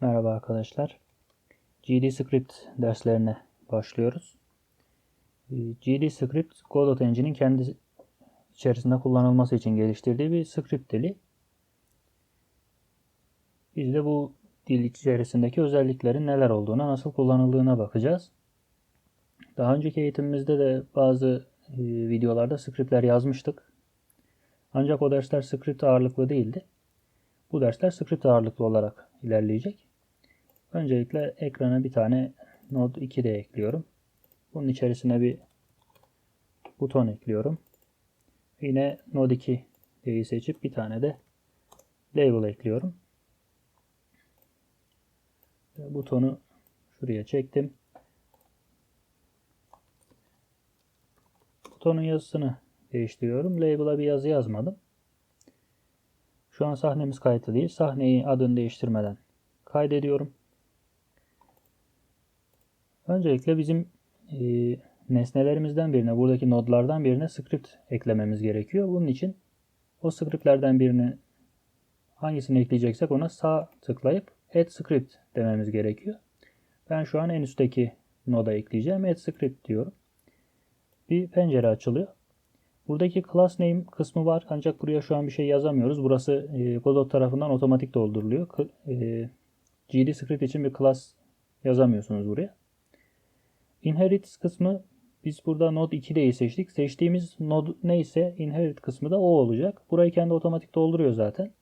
Merhaba arkadaşlar. GD Script derslerine başlıyoruz. Ee, GD Script, Godot Engine'in kendi içerisinde kullanılması için geliştirdiği bir script dili. Biz de bu dil içerisindeki özelliklerin neler olduğuna, nasıl kullanıldığına bakacağız. Daha önceki eğitimimizde de bazı e, videolarda scriptler yazmıştık. Ancak o dersler script ağırlıklı değildi. Bu dersler script ağırlıklı olarak ilerleyecek. Öncelikle ekrana bir tane Node 2 de ekliyorum. Bunun içerisine bir buton ekliyorum. Yine Node 2 diye seçip bir tane de label ekliyorum. Butonu şuraya çektim. Butonun yazısını değiştiriyorum. Label'a bir yazı yazmadım. Şu an sahnemiz kayıtlı değil. Sahneyi adını değiştirmeden kaydediyorum. Öncelikle bizim e, nesnelerimizden birine, buradaki nodlardan birine script eklememiz gerekiyor. Bunun için o scriptlerden birini hangisini ekleyeceksek ona sağ tıklayıp add script dememiz gerekiyor. Ben şu an en üstteki noda ekleyeceğim. Add script diyorum. Bir pencere açılıyor. Buradaki class name kısmı var ancak buraya şu an bir şey yazamıyoruz. Burası e, Godot tarafından otomatik dolduruluyor. E, GD script için bir class yazamıyorsunuz buraya. Inherit kısmı biz burada node 2'deyi seçtik. Seçtiğimiz node neyse inherit kısmı da o olacak. Burayı kendi otomatik dolduruyor zaten.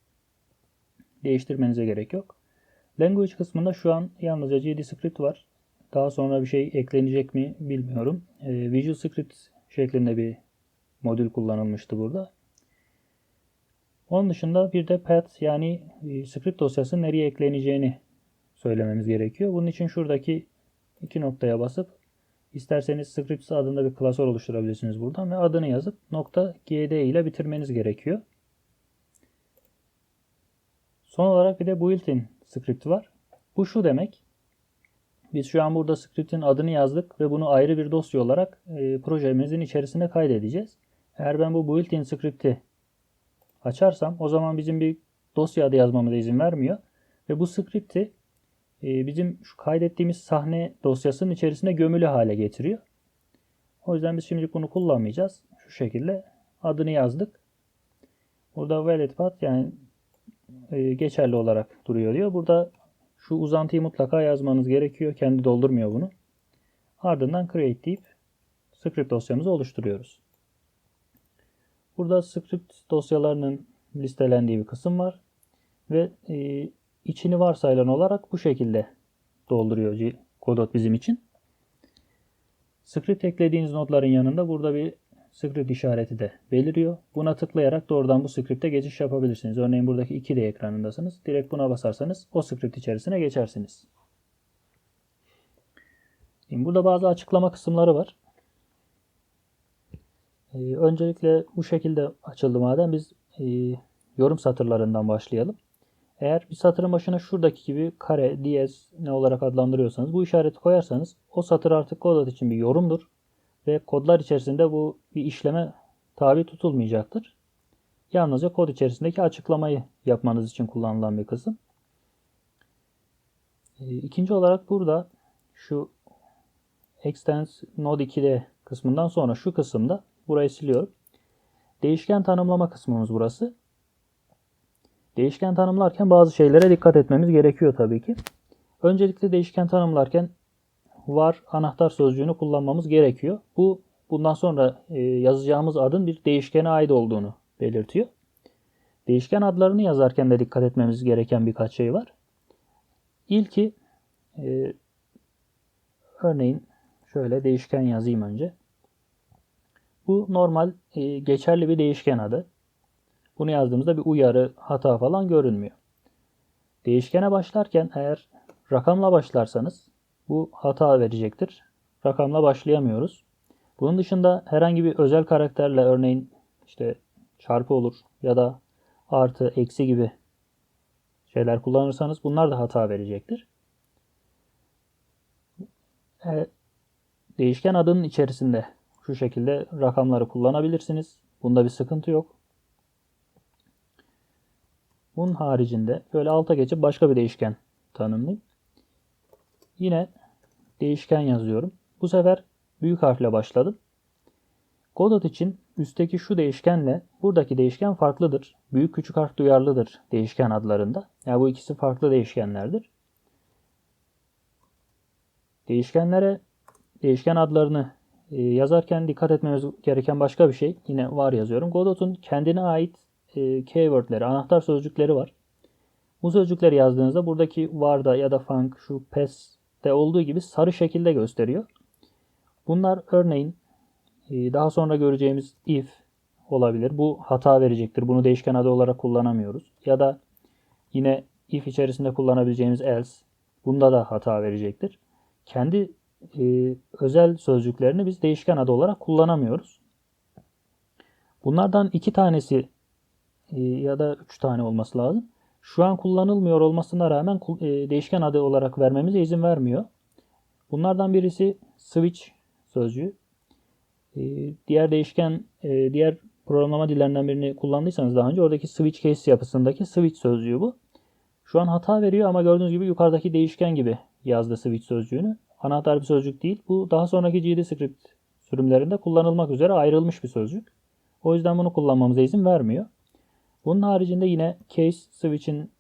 Değiştirmenize gerek yok. Language kısmında şu an yalnızca GD script var. Daha sonra bir şey eklenecek mi bilmiyorum. E, Visual Script şeklinde bir modül kullanılmıştı burada. Onun dışında bir de path yani e, script dosyası nereye ekleneceğini söylememiz gerekiyor. Bunun için şuradaki iki noktaya basıp isterseniz scripts adında bir klasör oluşturabilirsiniz buradan ve adını yazıp nokta .gd ile bitirmeniz gerekiyor. Son olarak bir de built-in script var. Bu şu demek. Biz şu an burada script'in adını yazdık ve bunu ayrı bir dosya olarak e, projemizin içerisine kaydedeceğiz. Eğer ben bu built-in script'i açarsam o zaman bizim bir dosya adı yazmamıza izin vermiyor. Ve bu script'i bizim şu kaydettiğimiz sahne dosyasının içerisine gömülü hale getiriyor. O yüzden biz şimdi bunu kullanmayacağız. Şu şekilde adını yazdık. Burada valid path yani e, geçerli olarak duruyor diyor. Burada şu uzantıyı mutlaka yazmanız gerekiyor. Kendi doldurmuyor bunu. Ardından create deyip script dosyamızı oluşturuyoruz. Burada script dosyalarının listelendiği bir kısım var. Ve e, içini varsayılan olarak bu şekilde dolduruyor Godot bizim için. Script eklediğiniz notların yanında burada bir script işareti de beliriyor. Buna tıklayarak doğrudan bu script'e geçiş yapabilirsiniz. Örneğin buradaki 2D ekranındasınız. Direkt buna basarsanız o script içerisine geçersiniz. Şimdi burada bazı açıklama kısımları var. Ee, öncelikle bu şekilde açıldı madem biz e, yorum satırlarından başlayalım. Eğer bir satırın başına şuradaki gibi kare, diyez ne olarak adlandırıyorsanız bu işareti koyarsanız o satır artık Godot için bir yorumdur. Ve kodlar içerisinde bu bir işleme tabi tutulmayacaktır. Yalnızca kod içerisindeki açıklamayı yapmanız için kullanılan bir kısım. Ee, ikinci olarak burada şu extends node 2'de kısmından sonra şu kısımda burayı siliyorum. Değişken tanımlama kısmımız burası. Değişken tanımlarken bazı şeylere dikkat etmemiz gerekiyor tabii ki. Öncelikle değişken tanımlarken var anahtar sözcüğünü kullanmamız gerekiyor. Bu bundan sonra e, yazacağımız adın bir değişkene ait olduğunu belirtiyor. Değişken adlarını yazarken de dikkat etmemiz gereken birkaç şey var. İlki e, örneğin şöyle değişken yazayım önce. Bu normal e, geçerli bir değişken adı. Bunu yazdığımızda bir uyarı, hata falan görünmüyor. Değişkene başlarken eğer rakamla başlarsanız bu hata verecektir. Rakamla başlayamıyoruz. Bunun dışında herhangi bir özel karakterle örneğin işte çarpı olur ya da artı, eksi gibi şeyler kullanırsanız bunlar da hata verecektir. E, değişken adının içerisinde şu şekilde rakamları kullanabilirsiniz. Bunda bir sıkıntı yok. Bunun haricinde böyle alta geçip başka bir değişken tanımlayayım. Yine değişken yazıyorum. Bu sefer büyük harfle başladım. Godot için üstteki şu değişkenle buradaki değişken farklıdır. Büyük küçük harf duyarlıdır değişken adlarında. Yani bu ikisi farklı değişkenlerdir. Değişkenlere değişken adlarını e, yazarken dikkat etmemiz gereken başka bir şey yine var yazıyorum. Godot'un kendine ait e, keywordleri, anahtar sözcükleri var. Bu sözcükleri yazdığınızda buradaki varda ya da func, şu pes'te olduğu gibi sarı şekilde gösteriyor. Bunlar örneğin e, daha sonra göreceğimiz if olabilir. Bu hata verecektir. Bunu değişken adı olarak kullanamıyoruz. Ya da yine if içerisinde kullanabileceğimiz else. Bunda da hata verecektir. Kendi e, özel sözcüklerini biz değişken adı olarak kullanamıyoruz. Bunlardan iki tanesi ya da üç tane olması lazım. Şu an kullanılmıyor olmasına rağmen e, değişken adı olarak vermemize izin vermiyor. Bunlardan birisi switch sözcüğü. E, diğer değişken, e, diğer programlama dillerinden birini kullandıysanız daha önce oradaki switch case yapısındaki switch sözcüğü bu. Şu an hata veriyor ama gördüğünüz gibi yukarıdaki değişken gibi yazdı switch sözcüğünü. Anahtar bir sözcük değil. Bu daha sonraki GDScript sürümlerinde kullanılmak üzere ayrılmış bir sözcük. O yüzden bunu kullanmamıza izin vermiyor. Bunun haricinde yine case switch'in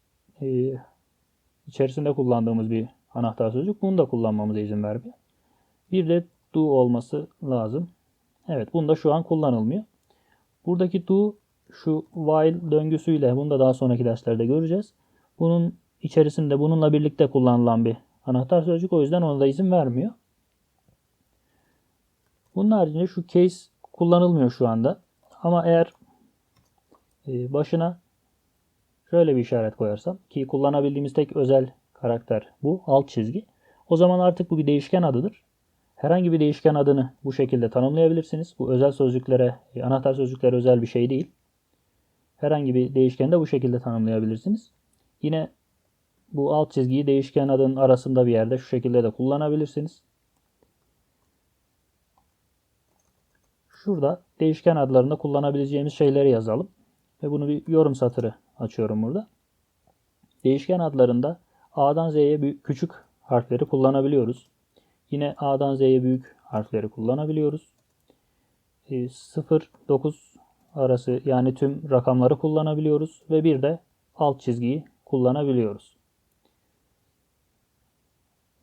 e, içerisinde kullandığımız bir anahtar sözcük. Bunu da kullanmamıza izin vermiyor. Bir de do olması lazım. Evet bunda şu an kullanılmıyor. Buradaki do şu while döngüsüyle bunu da daha sonraki derslerde göreceğiz. Bunun içerisinde bununla birlikte kullanılan bir anahtar sözcük. O yüzden ona da izin vermiyor. Bunun haricinde şu case kullanılmıyor şu anda. Ama eğer başına şöyle bir işaret koyarsam ki kullanabildiğimiz tek özel karakter bu alt çizgi. O zaman artık bu bir değişken adıdır. Herhangi bir değişken adını bu şekilde tanımlayabilirsiniz. Bu özel sözcüklere, e, anahtar sözcüklere özel bir şey değil. Herhangi bir değişkeni de bu şekilde tanımlayabilirsiniz. Yine bu alt çizgiyi değişken adının arasında bir yerde şu şekilde de kullanabilirsiniz. Şurada değişken adlarında kullanabileceğimiz şeyleri yazalım. Ve bunu bir yorum satırı açıyorum burada. Değişken adlarında A'dan Z'ye büyük, küçük harfleri kullanabiliyoruz. Yine A'dan Z'ye büyük harfleri kullanabiliyoruz. 0-9 e, arası yani tüm rakamları kullanabiliyoruz. Ve bir de alt çizgiyi kullanabiliyoruz.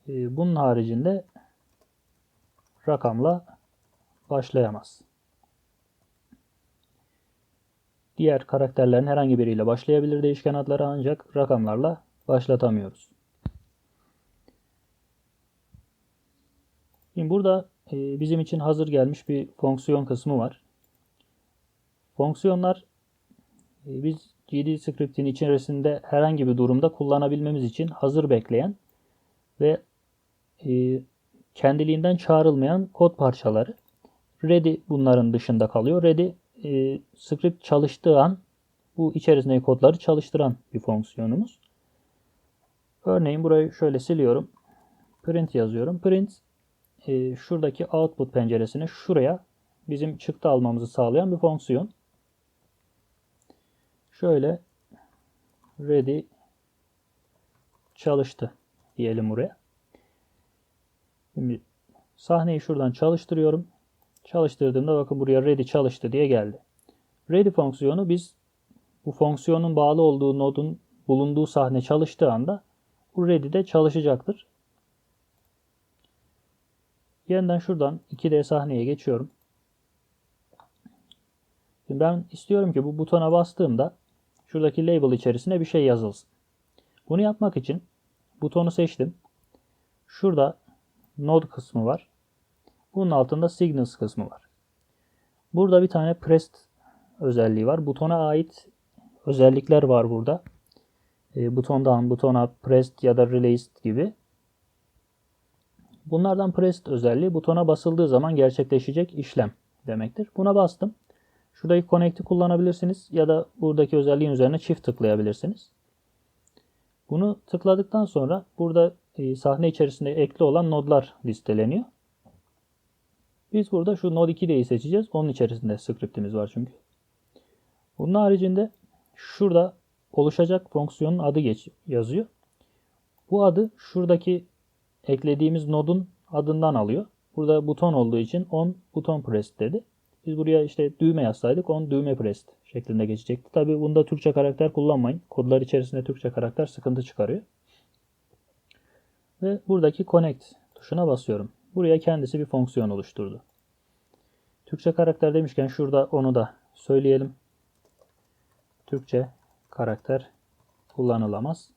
E, bunun haricinde rakamla başlayamaz. Diğer karakterlerin herhangi biriyle başlayabilir değişken adları ancak rakamlarla başlatamıyoruz. Şimdi burada e, bizim için hazır gelmiş bir fonksiyon kısmı var. Fonksiyonlar e, biz GD script'in içerisinde herhangi bir durumda kullanabilmemiz için hazır bekleyen ve e, kendiliğinden çağrılmayan kod parçaları. Ready bunların dışında kalıyor. Ready e, script çalıştığı an bu içerisindeki kodları çalıştıran bir fonksiyonumuz. Örneğin burayı şöyle siliyorum. Print yazıyorum. Print e, şuradaki output penceresine şuraya bizim çıktı almamızı sağlayan bir fonksiyon. Şöyle ready çalıştı diyelim buraya. Şimdi sahneyi şuradan çalıştırıyorum. Çalıştırdığımda bakın buraya ready çalıştı diye geldi. Ready fonksiyonu biz bu fonksiyonun bağlı olduğu nodun bulunduğu sahne çalıştığı anda bu ready de çalışacaktır. Yeniden şuradan 2D sahneye geçiyorum. Şimdi ben istiyorum ki bu butona bastığımda şuradaki label içerisine bir şey yazılsın. Bunu yapmak için butonu seçtim. Şurada node kısmı var. Bunun altında signals kısmı var. Burada bir tane pressed özelliği var. Butona ait özellikler var burada. E, butondan butona pressed ya da released gibi. Bunlardan pressed özelliği butona basıldığı zaman gerçekleşecek işlem demektir. Buna bastım. Şuradaki connect'i kullanabilirsiniz ya da buradaki özelliğin üzerine çift tıklayabilirsiniz. Bunu tıkladıktan sonra burada e, sahne içerisinde ekli olan nodlar listeleniyor. Biz burada şu node 2'deyi seçeceğiz. Onun içerisinde scriptimiz var çünkü. Bunun haricinde şurada oluşacak fonksiyonun adı geç yazıyor. Bu adı şuradaki eklediğimiz nodun adından alıyor. Burada buton olduğu için on buton pressed dedi. Biz buraya işte düğme yazsaydık on düğme pressed şeklinde geçecekti. Tabi bunda Türkçe karakter kullanmayın. Kodlar içerisinde Türkçe karakter sıkıntı çıkarıyor. Ve buradaki connect tuşuna basıyorum. Buraya kendisi bir fonksiyon oluşturdu. Türkçe karakter demişken şurada onu da söyleyelim. Türkçe karakter kullanılamaz.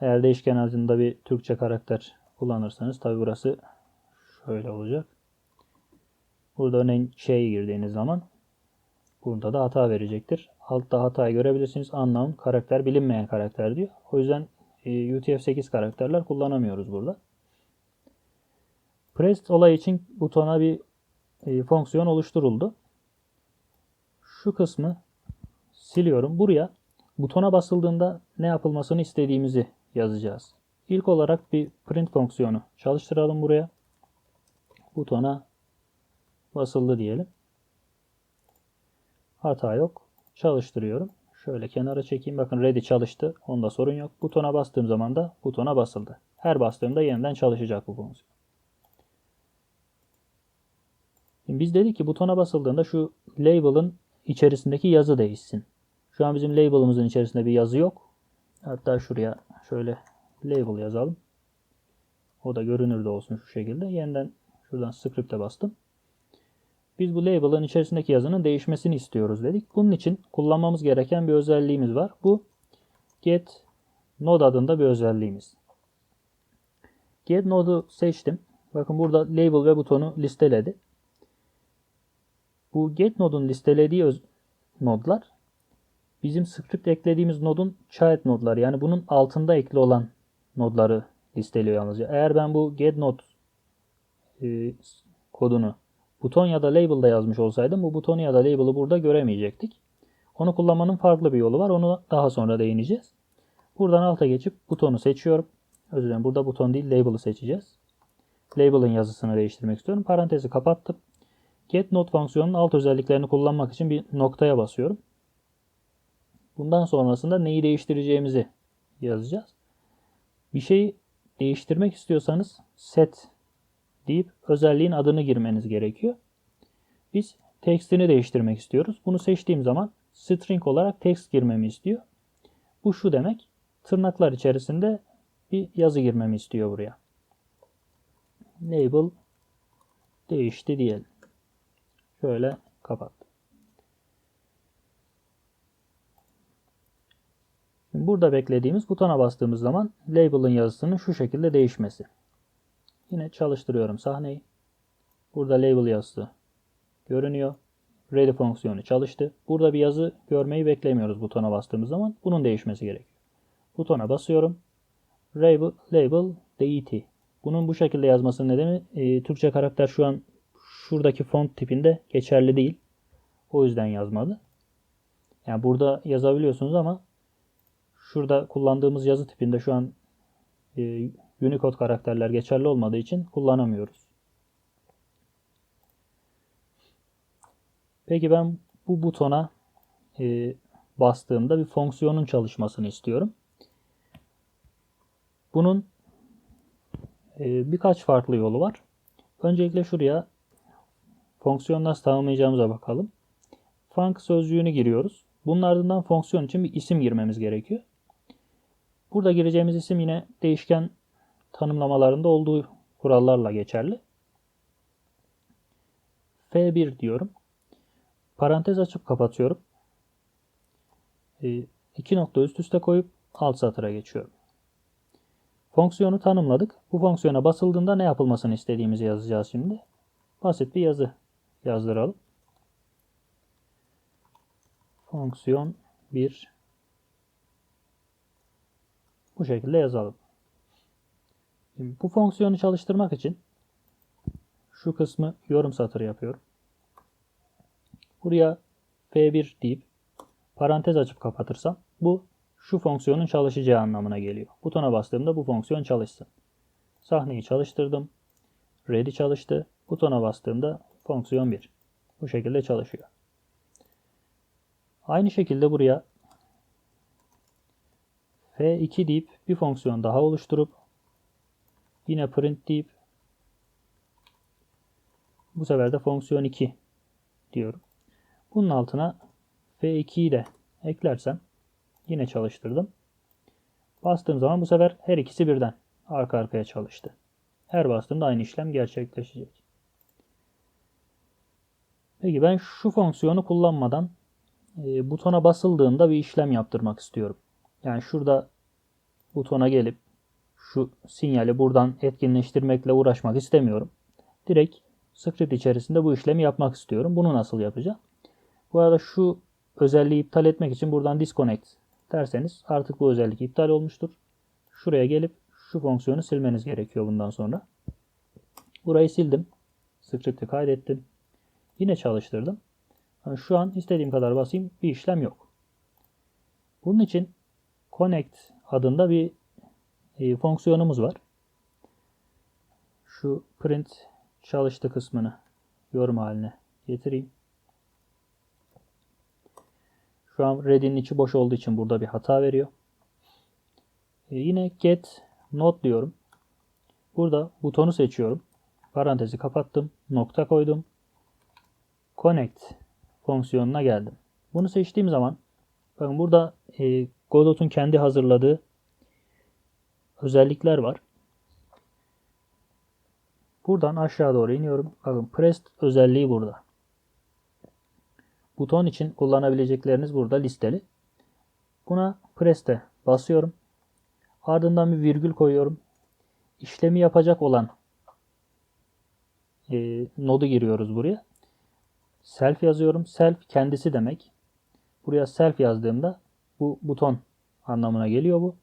Eğer değişken adında bir Türkçe karakter kullanırsanız tabi burası şöyle olacak. Burada örneğin şey girdiğiniz zaman burada da hata verecektir. Altta hatayı görebilirsiniz. Unknown karakter bilinmeyen karakter diyor. O yüzden e, UTF-8 karakterler kullanamıyoruz burada. Pressed olay için butona bir e, fonksiyon oluşturuldu. Şu kısmı siliyorum. Buraya butona basıldığında ne yapılmasını istediğimizi yazacağız. İlk olarak bir print fonksiyonu çalıştıralım buraya. Butona basıldı diyelim. Hata yok. Çalıştırıyorum. Şöyle kenara çekeyim. Bakın ready çalıştı. Onda sorun yok. Butona bastığım zaman da butona basıldı. Her bastığımda yeniden çalışacak bu fonksiyon. Şimdi biz dedik ki butona basıldığında şu label'ın içerisindeki yazı değişsin. Şu an bizim label'ımızın içerisinde bir yazı yok. Hatta şuraya şöyle label yazalım. O da görünür de olsun şu şekilde. Yeniden şuradan script'e bastım. Biz bu label'ın içerisindeki yazının değişmesini istiyoruz dedik. Bunun için kullanmamız gereken bir özelliğimiz var. Bu get node adında bir özelliğimiz. Get node'u seçtim. Bakın burada label ve butonu listeledi. Bu get nodun listelediği nodlar bizim script eklediğimiz nodun child nodları yani bunun altında ekli olan nodları listeliyor yalnızca. Eğer ben bu get node e, kodunu buton ya da label'da yazmış olsaydım bu butonu ya da label'ı burada göremeyecektik. Onu kullanmanın farklı bir yolu var. Onu daha sonra değineceğiz. Buradan alta geçip butonu seçiyorum. Özür dilerim burada buton değil label'ı seçeceğiz. Label'ın yazısını değiştirmek istiyorum. Parantezi kapattım. Get node fonksiyonunun alt özelliklerini kullanmak için bir noktaya basıyorum. Bundan sonrasında neyi değiştireceğimizi yazacağız. Bir şeyi değiştirmek istiyorsanız set deyip özelliğin adını girmeniz gerekiyor. Biz tekstini değiştirmek istiyoruz. Bunu seçtiğim zaman string olarak text girmemi istiyor. Bu şu demek. Tırnaklar içerisinde bir yazı girmemi istiyor buraya. Label değişti diyelim. Şöyle kapat. Burada beklediğimiz butona bastığımız zaman label'ın yazısının şu şekilde değişmesi. Yine çalıştırıyorum sahneyi. Burada label yazısı görünüyor. Ready fonksiyonu çalıştı. Burada bir yazı görmeyi beklemiyoruz butona bastığımız zaman. Bunun değişmesi gerekiyor. Butona basıyorum. Label, label deity. Bunun bu şekilde yazmasının nedeni e, Türkçe karakter şu an şuradaki font tipinde geçerli değil. O yüzden yazmadı. Yani burada yazabiliyorsunuz ama şurada kullandığımız yazı tipinde şu an e, Unicode karakterler geçerli olmadığı için kullanamıyoruz. Peki ben bu butona e, bastığımda bir fonksiyonun çalışmasını istiyorum. Bunun e, birkaç farklı yolu var. Öncelikle şuraya fonksiyon nasıl tanımlayacağımıza bakalım. Func sözcüğünü giriyoruz. Bunun ardından fonksiyon için bir isim girmemiz gerekiyor. Burada gireceğimiz isim yine değişken tanımlamalarında olduğu kurallarla geçerli. F1 diyorum. Parantez açıp kapatıyorum. E, iki nokta üst üste koyup alt satıra geçiyorum. Fonksiyonu tanımladık. Bu fonksiyona basıldığında ne yapılmasını istediğimizi yazacağız şimdi. Basit bir yazı yazdıralım. Fonksiyon 1 bu şekilde yazalım. Şimdi bu fonksiyonu çalıştırmak için şu kısmı yorum satırı yapıyorum. Buraya F1 deyip parantez açıp kapatırsam bu şu fonksiyonun çalışacağı anlamına geliyor. Butona bastığımda bu fonksiyon çalışsın. Sahneyi çalıştırdım. Ready çalıştı. Butona bastığımda fonksiyon 1. Bu şekilde çalışıyor. Aynı şekilde buraya F2 deyip bir fonksiyon daha oluşturup yine print deyip bu sefer de fonksiyon 2 diyorum. Bunun altına F2'yi de eklersem yine çalıştırdım. Bastığım zaman bu sefer her ikisi birden arka arkaya çalıştı. Her bastığımda aynı işlem gerçekleşecek. Peki ben şu fonksiyonu kullanmadan e, butona basıldığında bir işlem yaptırmak istiyorum. Yani şurada butona gelip şu sinyali buradan etkinleştirmekle uğraşmak istemiyorum. Direkt script içerisinde bu işlemi yapmak istiyorum. Bunu nasıl yapacağım? Bu arada şu özelliği iptal etmek için buradan disconnect derseniz artık bu özellik iptal olmuştur. Şuraya gelip şu fonksiyonu silmeniz gerekiyor bundan sonra. Burayı sildim. Script'i kaydettim. Yine çalıştırdım. Yani şu an istediğim kadar basayım bir işlem yok. Bunun için connect adında bir e, fonksiyonumuz var. Şu print çalıştı kısmını yorum haline getireyim. Şu an ready'nin içi boş olduğu için burada bir hata veriyor. E, yine get node diyorum. Burada butonu seçiyorum. Parantezi kapattım. Nokta koydum. Connect fonksiyonuna geldim. Bunu seçtiğim zaman bakın burada e, Godot'un kendi hazırladığı özellikler var. Buradan aşağı doğru iniyorum. Bakın pressed özelliği burada. Buton için kullanabilecekleriniz burada listeli. Buna press'te basıyorum. Ardından bir virgül koyuyorum. İşlemi yapacak olan e, nodu giriyoruz buraya. Self yazıyorum. Self kendisi demek. Buraya self yazdığımda bu buton anlamına geliyor bu.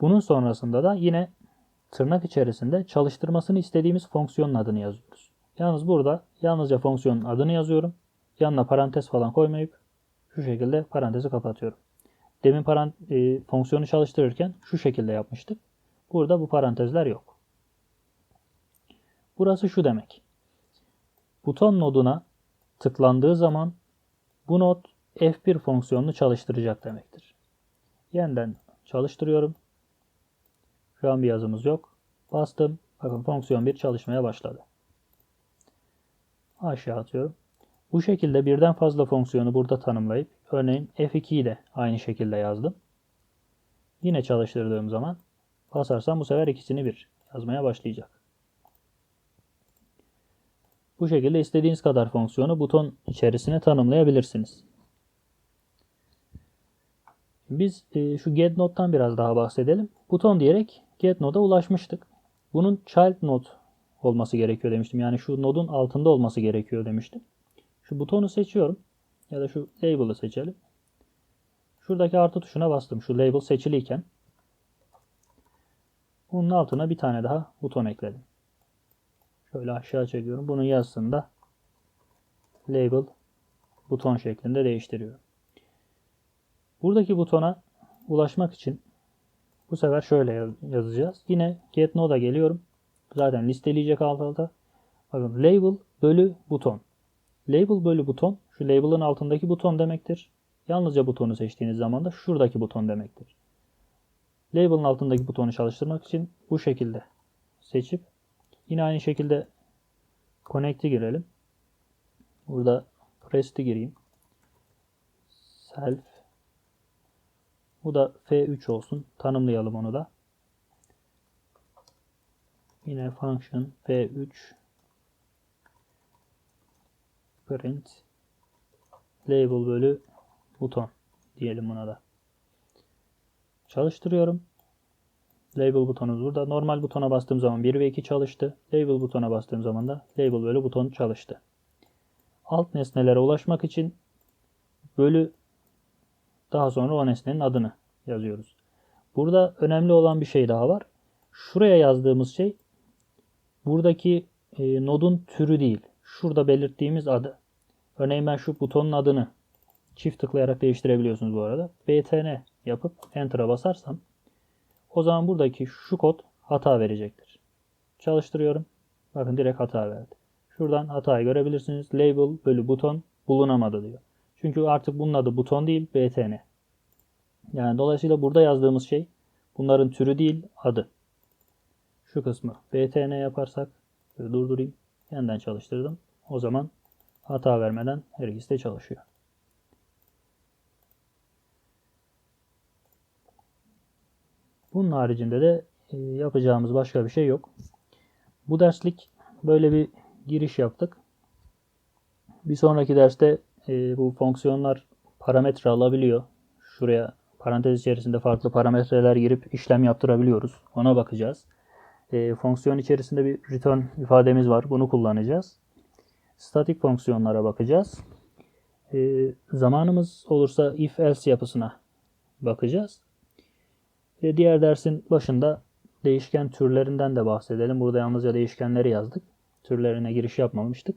Bunun sonrasında da yine tırnak içerisinde çalıştırmasını istediğimiz fonksiyonun adını yazıyoruz. Yalnız burada yalnızca fonksiyonun adını yazıyorum. Yanına parantez falan koymayıp şu şekilde parantezi kapatıyorum. Demin parant e, fonksiyonu çalıştırırken şu şekilde yapmıştık. Burada bu parantezler yok. Burası şu demek. Buton noduna tıklandığı zaman bu nod F1 fonksiyonunu çalıştıracak demektir. Yeniden çalıştırıyorum. Şu an bir yazımız yok. Bastım. Bakın fonksiyon 1 çalışmaya başladı. Aşağı atıyorum. Bu şekilde birden fazla fonksiyonu burada tanımlayıp örneğin F2'yi de aynı şekilde yazdım. Yine çalıştırdığım zaman basarsam bu sefer ikisini bir yazmaya başlayacak. Bu şekilde istediğiniz kadar fonksiyonu buton içerisine tanımlayabilirsiniz. Biz e, şu getNode'dan biraz daha bahsedelim. Buton diyerek getNode'a ulaşmıştık. Bunun child node olması gerekiyor demiştim. Yani şu nodun altında olması gerekiyor demiştim. Şu butonu seçiyorum. Ya da şu label'ı seçelim. Şuradaki artı tuşuna bastım. Şu label seçiliyken. Bunun altına bir tane daha buton ekledim. Şöyle aşağı çekiyorum. Bunun yazısında label buton şeklinde değiştiriyorum. Buradaki butona ulaşmak için bu sefer şöyle yazacağız. Yine get node'a geliyorum. Zaten listeleyecek alt alta. Bakın label bölü buton. Label bölü buton şu label'ın altındaki buton demektir. Yalnızca butonu seçtiğiniz zaman da şuradaki buton demektir. Label'ın altındaki butonu çalıştırmak için bu şekilde seçip yine aynı şekilde connect'i girelim. Burada press'ti gireyim. Self bu da F3 olsun. Tanımlayalım onu da. Yine function F3 print label bölü buton diyelim buna da. Çalıştırıyorum. Label butonumuz burada. Normal butona bastığım zaman 1 ve 2 çalıştı. Label butona bastığım zaman da label bölü buton çalıştı. Alt nesnelere ulaşmak için bölü daha sonra o nesnenin adını yazıyoruz. Burada önemli olan bir şey daha var. Şuraya yazdığımız şey buradaki e, nodun türü değil. Şurada belirttiğimiz adı. Örneğin ben şu butonun adını çift tıklayarak değiştirebiliyorsunuz bu arada. btn yapıp enter'a basarsam o zaman buradaki şu kod hata verecektir. Çalıştırıyorum. Bakın direkt hata verdi. Şuradan hatayı görebilirsiniz. Label bölü buton bulunamadı diyor. Çünkü artık bunun adı buton değil btn. Yani dolayısıyla burada yazdığımız şey bunların türü değil adı. Şu kısmı btn yaparsak durdurayım. Yeniden çalıştırdım. O zaman hata vermeden her ikisi de çalışıyor. Bunun haricinde de e, yapacağımız başka bir şey yok. Bu derslik böyle bir giriş yaptık. Bir sonraki derste e, bu fonksiyonlar parametre alabiliyor. Şuraya parantez içerisinde farklı parametreler girip işlem yaptırabiliyoruz. Ona bakacağız. E, fonksiyon içerisinde bir return ifademiz var. Bunu kullanacağız. Statik fonksiyonlara bakacağız. Zamanımız olursa if else yapısına bakacağız. E, diğer dersin başında değişken türlerinden de bahsedelim. Burada yalnızca değişkenleri yazdık. Türlerine giriş yapmamıştık.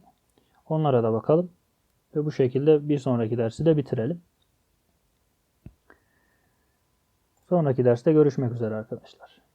Onlara da bakalım. Ve bu şekilde bir sonraki dersi de bitirelim. Sonraki derste görüşmek üzere arkadaşlar.